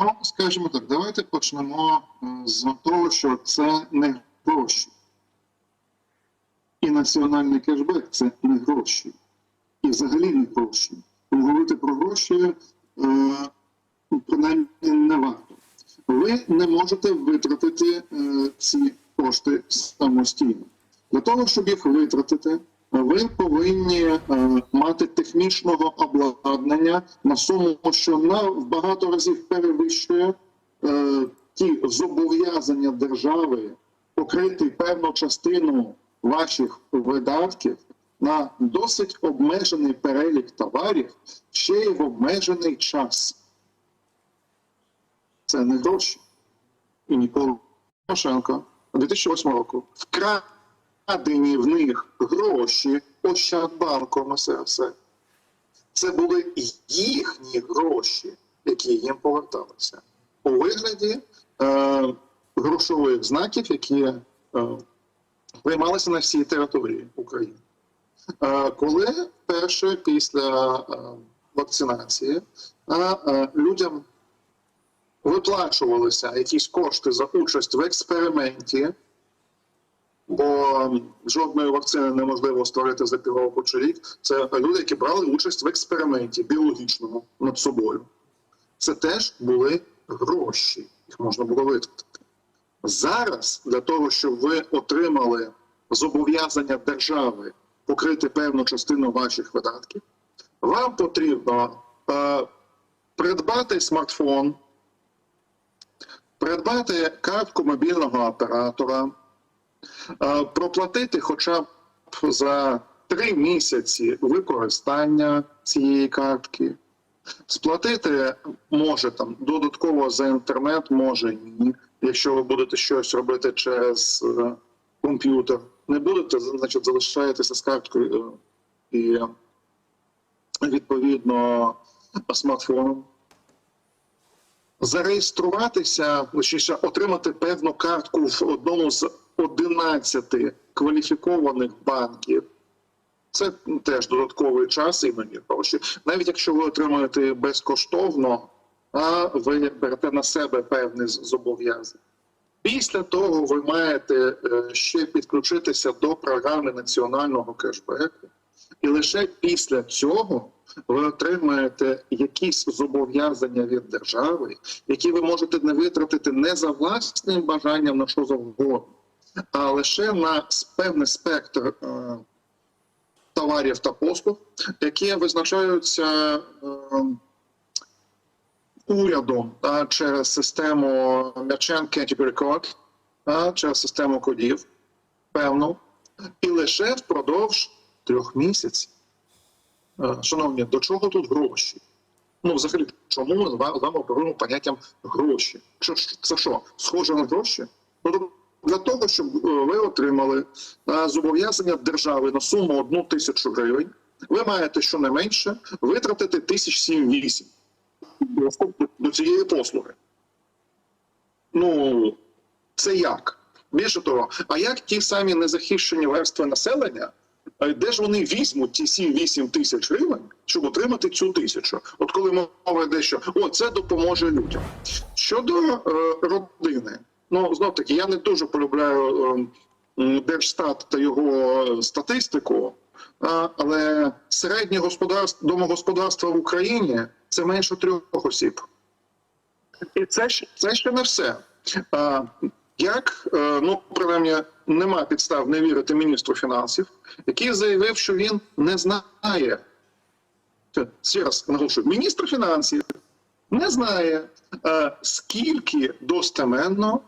Ну, скажімо так, давайте почнемо е, з того, що це не гроші. І національний кешбек це не гроші. І взагалі не гроші. Говорити про гроші е, принаймні не варто. Ви не можете витратити е, ці кошти самостійно. Для того, щоб їх витратити, ви повинні е, мати технічного обладнання на суму, що на в багато разів перевищує е, ті зобов'язання держави покрити певну частину ваших видатків на досить обмежений перелік товарів ще й в обмежений час. Це не гроші. І ніколи Порошенко 2008 року вкрадені в них гроші Ощадбанком СРСР. Це були їхні гроші, які їм поверталися у вигляді е, грошових знаків, які е, приймалися на всій території України. Е, коли вперше після е, вакцинації е, е, людям виплачувалися якісь кошти за участь в експерименті, бо жодної вакцини неможливо створити за півроку чи рік. Це люди, які брали участь в експерименті біологічному над собою. Це теж були гроші, їх можна було витратити. Зараз для того, щоб ви отримали зобов'язання держави покрити певну частину ваших видатків, вам потрібно е, придбати смартфон, придбати картку мобільного оператора, проплатити хоча б за три місяці використання цієї картки. Сплатити може там додатково за інтернет, може ні. Якщо ви будете щось робити через е, комп'ютер, не будете, значить залишаєтеся з карткою е, і відповідно смартфоном. Зареєструватися, точніше, отримати певну картку в одному з 11 кваліфікованих банків. Це теж додатковий час і мені гроші. Навіть якщо ви отримуєте безкоштовно, а ви берете на себе певні зобов'язання. Після того ви маєте е, ще підключитися до програми національного кешбеку, і лише після цього ви отримаєте якісь зобов'язання від держави, які ви можете не витратити не за власним бажанням на що завгодно, а лише на певний спектр е, товарів та послуг, які визначаються е, урядом та, через систему Category Code, та, через систему кодів, певну, і лише впродовж трьох місяців. Е, Шановні, до чого тут гроші? Ну, взагалі, чому ми з ва- з вами оперуємо поняттям гроші? Це що, схоже на гроші? Ну, для того, щоб е, ви отримали е, зобов'язання держави на суму одну тисячу гривень, ви маєте щонайменше витратити тисяч сім-вісім до цієї послуги. Ну, це як? Більше того, а як ті самі незахищені верстви населення, е, де ж вони візьмуть ті 7-8 тисяч гривень, щоб отримати цю тисячу? От коли мова йде, що о, це допоможе людям. Щодо е, родини, ну знов таки, я не дуже полюбляю е, Держстат та його статистику, але середнє господарство домогосподарство в Україні це менше трьох осіб. І це, ж- це ще не все. Як, е, ну, принаймні, нема підстав не вірити міністру фінансів, який заявив, що він не знає. Ще раз наголошую, міністр фінансів не знає, е, скільки достеменно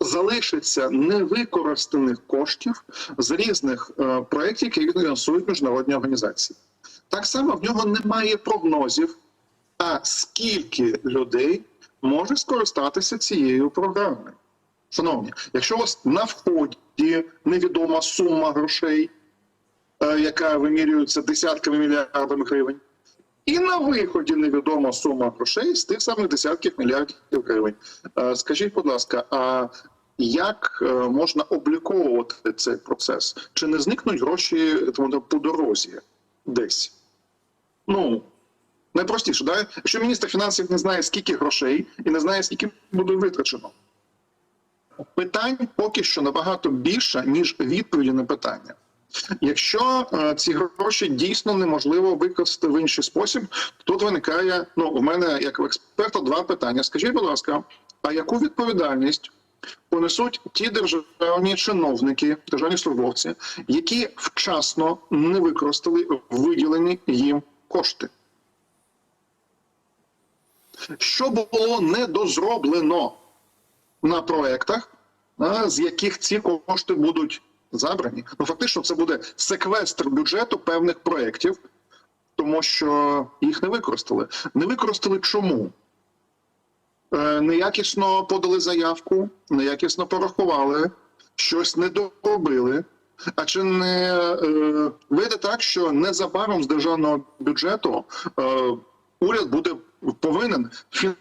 залишиться невикористаних коштів з різних е, проєктів, які фінансують міжнародні організації. Так само в нього немає прогнозів, а скільки людей може скористатися цією програмою. Шановні, якщо у вас на вході невідома сума грошей, е, яка вимірюється десятками мільярдами гривень, і на виході невідома сума грошей з тих самих десятків мільярдів гривень. Е, Скажіть, будь ласка, а як е, можна обліковувати цей процес? Чи не зникнуть гроші по дорозі десь? Ну, Найпростіше, да? якщо міністр фінансів не знає, скільки грошей і не знає, скільки буде витрачено. Питань поки що набагато більше, ніж відповіді на питання. Якщо е, ці гроші дійсно неможливо використати в інший спосіб, то тут виникає ну у мене як в експерта два питання. Скажіть, будь ласка, а яку відповідальність понесуть ті державні чиновники, державні службовці, які вчасно не використали виділені їм кошти? Що було недозроблено на проектах, з яких ці кошти будуть забрані? Ну фактично, це буде секвестр бюджету певних проєктів, тому що їх не використали. Не використали чому? Е, неякісно подали заявку, неякісно порахували, щось не доробили. А чи не е, вийде так, що незабаром з державного бюджету е, уряд буде повинен фін-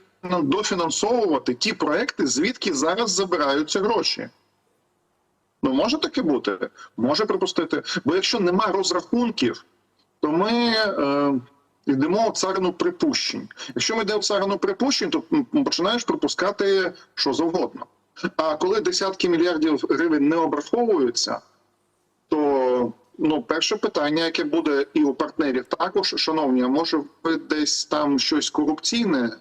дофінансовувати ті проекти, звідки зараз забираються гроші? Ну, може таке бути, може припустити. Бо якщо нема розрахунків, то ми е, йдемо у царину припущень. Якщо ми йдемо в царину припущень, то починаєш припускати що завгодно. А коли десятки мільярдів гривень не обраховуються, то ну, перше питання, яке буде і у партнерів, також, шановні, а може ви десь там щось корупційне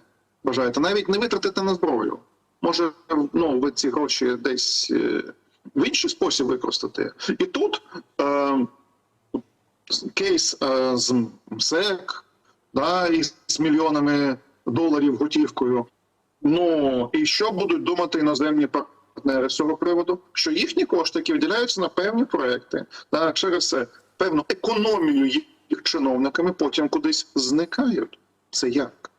бажаєте, навіть не витратити на зброю. Може, ну, ви ці гроші десь е, в інший спосіб використати. І тут е, кейс е, з МСЕК, да, і з мільйонами доларів готівкою. Ну і що будуть думати іноземні партнери з цього приводу? Що їхні кошти, які виділяються на певні проекти, да, через це певну економію їх чиновниками потім кудись зникають. Це як?